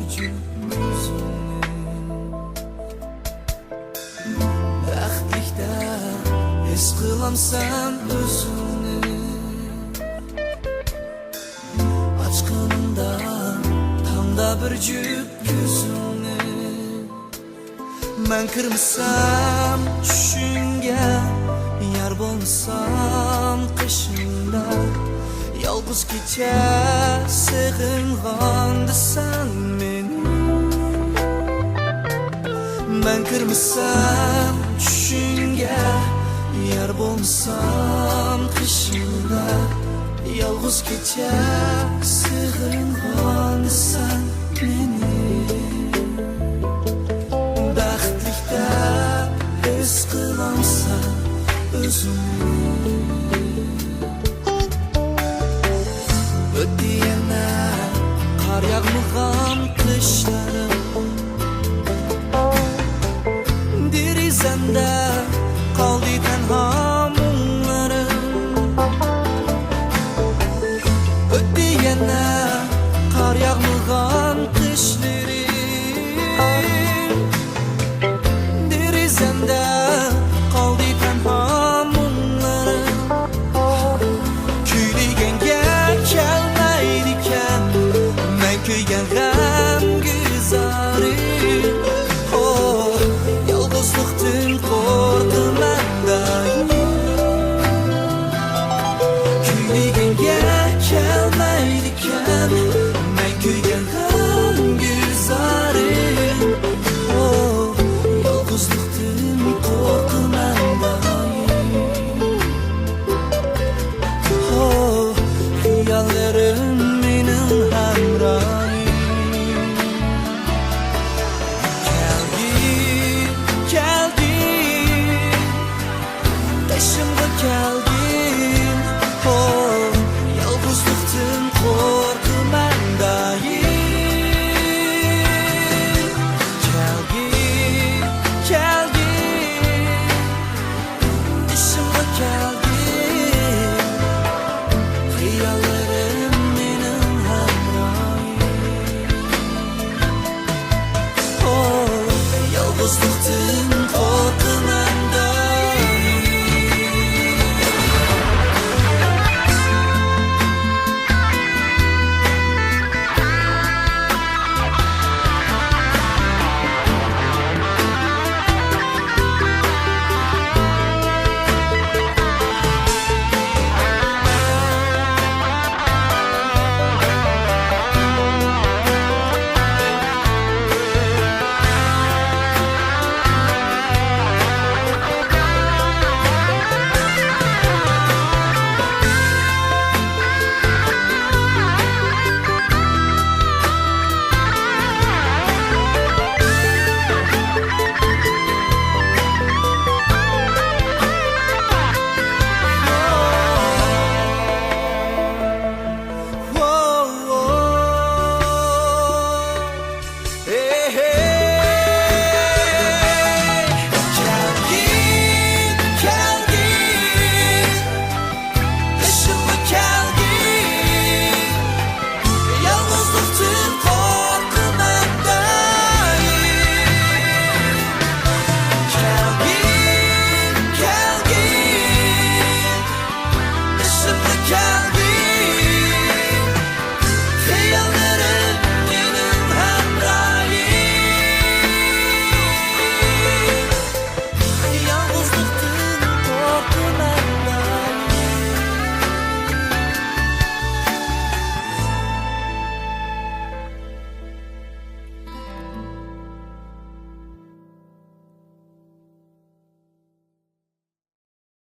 borcum üzünü Bəxtlikdə his qılam sən özünü bir cüb gözünü Mən kırmsam düşüngə Yar bolsam qışında Gece sığınğandı sen beni Ben kırmızsam düşünge Yar bolsam kışında. Yalnız gece sığınğandı Dirizəndə qaldı tənha mumlarım Ödəyənə qar yağmığan qışlarım Dirizemde kaldı tenha mumlarım Küylügen gel gelmeydiken Ben köygen gəm güzarım Oh, yalnızlıktan the.